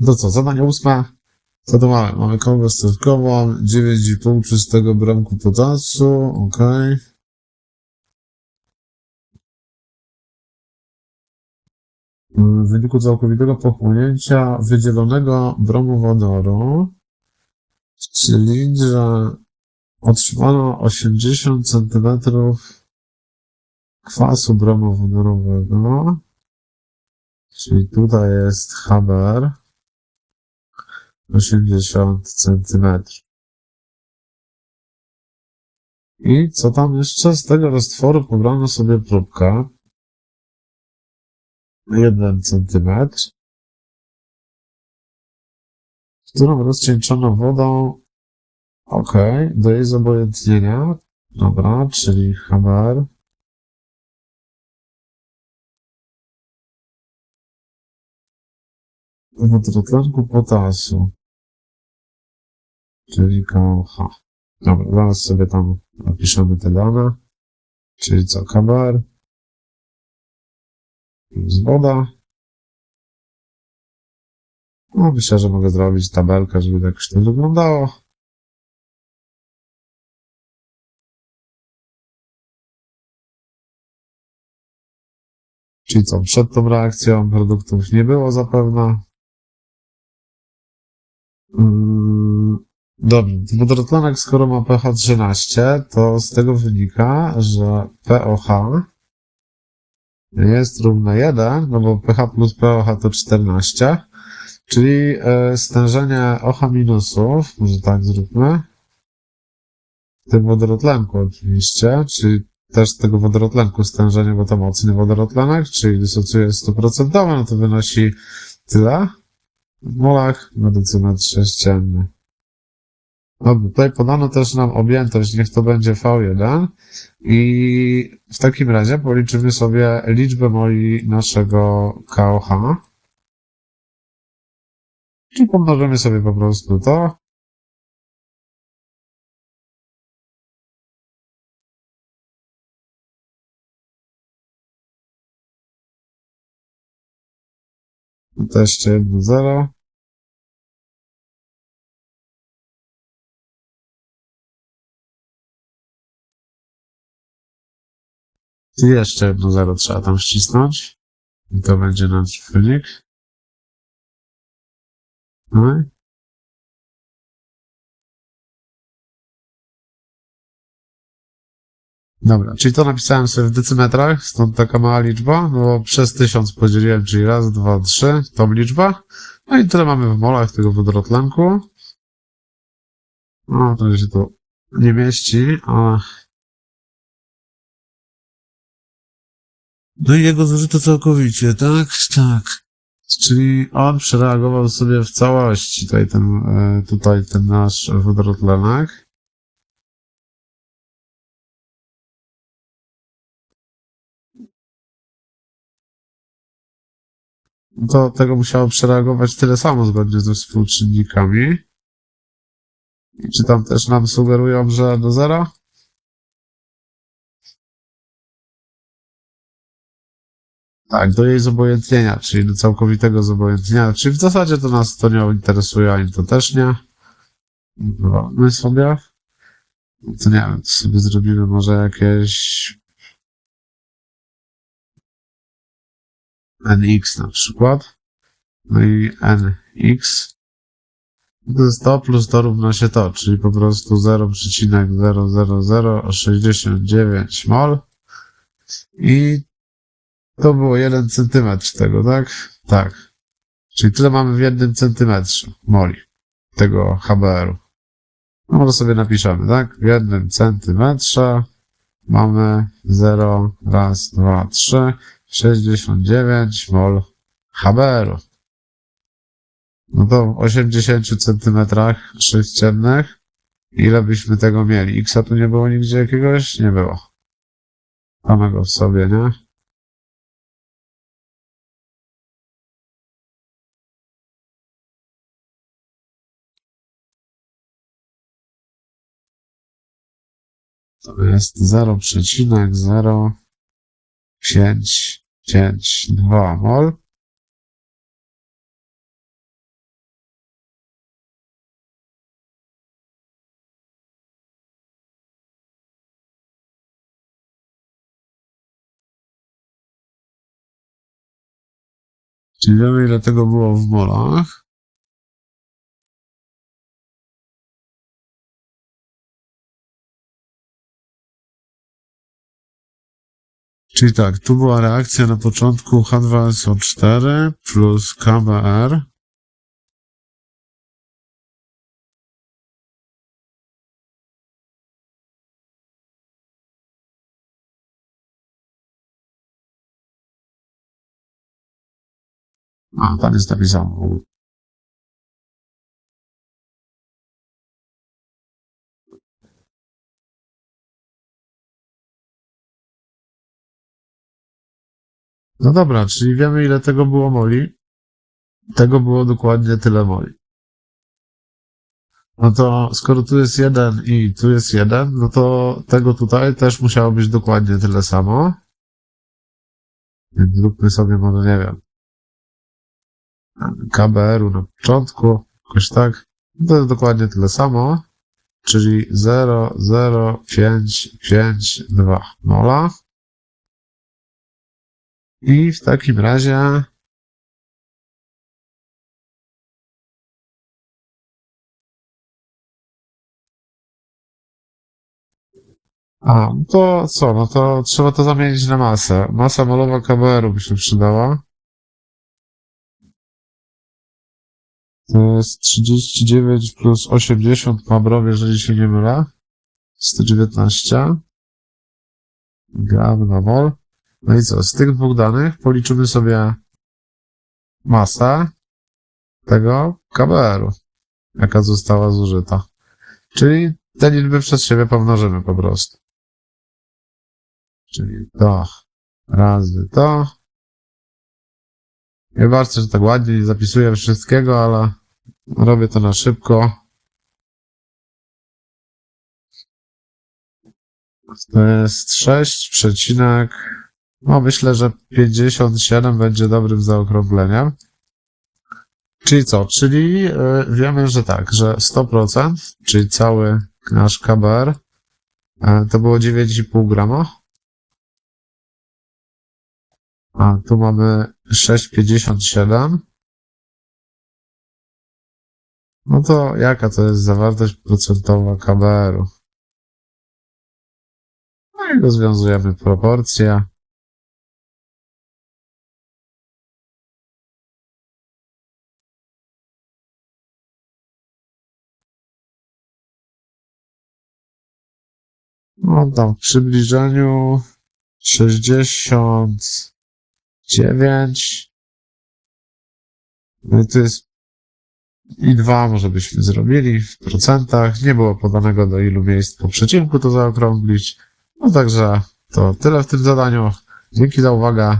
To co, zadanie ósme. To mamy? Kołbę stawkową, 9,5 czystego bramku potasu, ok. W wyniku całkowitego pochłonięcia wydzielonego bromu wodoru w cylindrze otrzymano 80 cm kwasu bromowodorowego, czyli tutaj jest haber 80 cm. I co tam jeszcze? Z tego roztworu pobrano sobie próbkę 1 cm, którą rozcieńczono wodą ok, do jej zobojętnienia. Dobra, czyli haber wodorotlenku potasu, czyli KOH. Dobra, zaraz sobie tam napiszemy te dane, czyli co, haber plus woda. No, myślę, że mogę zrobić tabelkę, żeby tak jakoś to wyglądało. Czyli co, przed tą reakcją produktów nie było zapewne. Mm, Dobrze, wodorotlenek skoro ma pH 13, to z tego wynika, że POH jest równe 1, no bo pH plus POH to 14, czyli e, stężenie OH minusów, może tak zróbmy, w tym wodorotlenku oczywiście, czyli też z tego wodorotlenku stężenie, bo to mocny wodorotlenek, czyli dysocjuje 100%, no to wynosi tyle w molach na decymetr. Dobrze, tutaj podano też nam objętość, niech to będzie V1 i w takim razie policzymy sobie liczbę moli naszego KOH. Czyli pomnożymy sobie po prostu to. To jeszcze jedno zero. I jeszcze jedno zero trzeba tam wcisnąć. I to będzie nasz wynik. No Dobra, czyli to napisałem sobie w decymetrach, stąd taka mała liczba, no bo przez tysiąc podzieliłem, czyli raz, dwa, trzy, tą liczbę. No i tyle mamy w molach tego wodorotlenku. No, to się to nie mieści, ale... No i jego zużyto całkowicie, tak? Tak. Czyli on przereagował sobie w całości tutaj ten, e, tutaj ten nasz wodorotlenek. to tego musiało przereagować tyle samo zgodnie ze współczynnikami. I czy tam też nam sugerują, że do zera? Tak, do jej zobojętnienia, czyli do całkowitego zobojętnienia. Czyli w zasadzie to nas to nie interesuje, ani to też nie. My sobie. To nie wiem, sobie zrobimy może jakieś nx na przykład. No i nx. To jest to plus to równa się to, czyli po prostu 0,00069 mol. I to było 1 centymetr tego, tak? Tak. Czyli tyle mamy w jednym centymetrze moli tego HBR-u. No może sobie napiszemy, tak? W jednym centymetrze mamy 0, raz, dwa, trzy, 69 mol HBR-u. No to w 80 centymetrach sześciennych ile byśmy tego mieli? X-a tu nie było nigdzie jakiegoś? Nie było. Mamy go w sobie, nie? to jest 0,0552 mol. Czyli wiemy ile tego było w molach. Czyli tak, tu była reakcja na początku H2SO4 plus KBR. A, tam jest napisane. No dobra, czyli wiemy ile tego było moli. Tego było dokładnie tyle moli. No to skoro tu jest jeden i tu jest jeden, no to tego tutaj też musiało być dokładnie tyle samo. Więc zróbmy sobie może, nie wiem, KBR-u na początku, jakoś tak. No To jest dokładnie tyle samo, czyli 0,0552 mola. I w takim razie A, to co? No to trzeba to zamienić na masę. Masa molowa KBR-u by się przydała. To jest 39 plus 80 Mabrow, jeżeli się nie mylę. 119 gram na mol. No i co? Z tych dwóch danych policzymy sobie masę tego KBR-u, jaka została zużyta. Czyli te liczby przez siebie pomnożymy po prostu. Czyli to razy to. Nie bardzo, że tak ładnie nie zapisuję wszystkiego, ale robię to na szybko. To jest 6 przecinek. No myślę, że 57 będzie dobrym zaokrągleniem. Czyli co? Czyli yy, wiemy, że tak, że 100%, czyli cały nasz KBR, yy, to było 9,5 grama. A tu mamy 6,57. No to jaka to jest zawartość procentowa KBR-u? No i rozwiązujemy proporcje. No tam w przybliżeniu 69. No i tu jest i dwa może byśmy zrobili w procentach. Nie było podanego do ilu miejsc po przecinku to zaokrąglić. No także to tyle w tym zadaniu. Dzięki za uwagę.